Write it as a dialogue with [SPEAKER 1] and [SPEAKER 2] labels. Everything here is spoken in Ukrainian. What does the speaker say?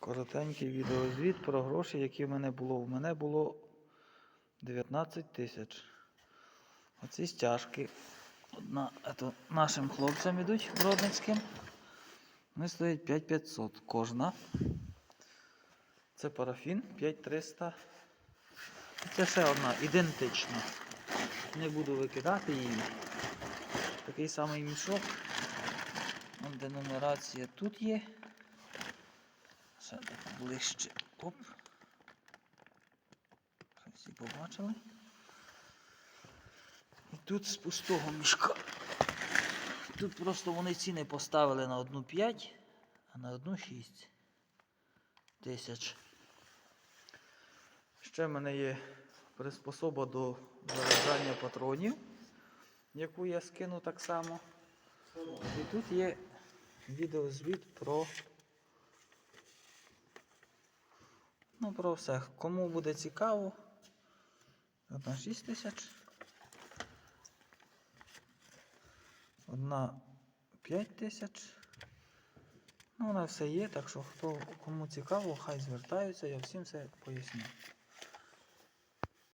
[SPEAKER 1] Коротенький відеозвіт про гроші, які в мене було. У мене було 19 тисяч. Оці стяжки. Одна, ето, нашим хлопцям ідуть бродницьким. Вони стоять 5500 кожна. Це парафін 5300. Це ще одна ідентична. Не буду викидати її. Такий самий мішок. Вон де нумерація тут є. Ще ближче. Оп. Всі побачили. І тут з пустого мішка. Тут просто вони ціни поставили на одну 5, а на одну 6 тисяч. Ще в мене є приспособа до заряджання патронів, яку я скину так само. І тут є відеозвіт про. Ну, про все. Кому буде цікаво. Одна 6 тисяч. Одна 5 тисяч. Ну, вона все є, так що хто кому цікаво, хай звертаються, я всім все поясню.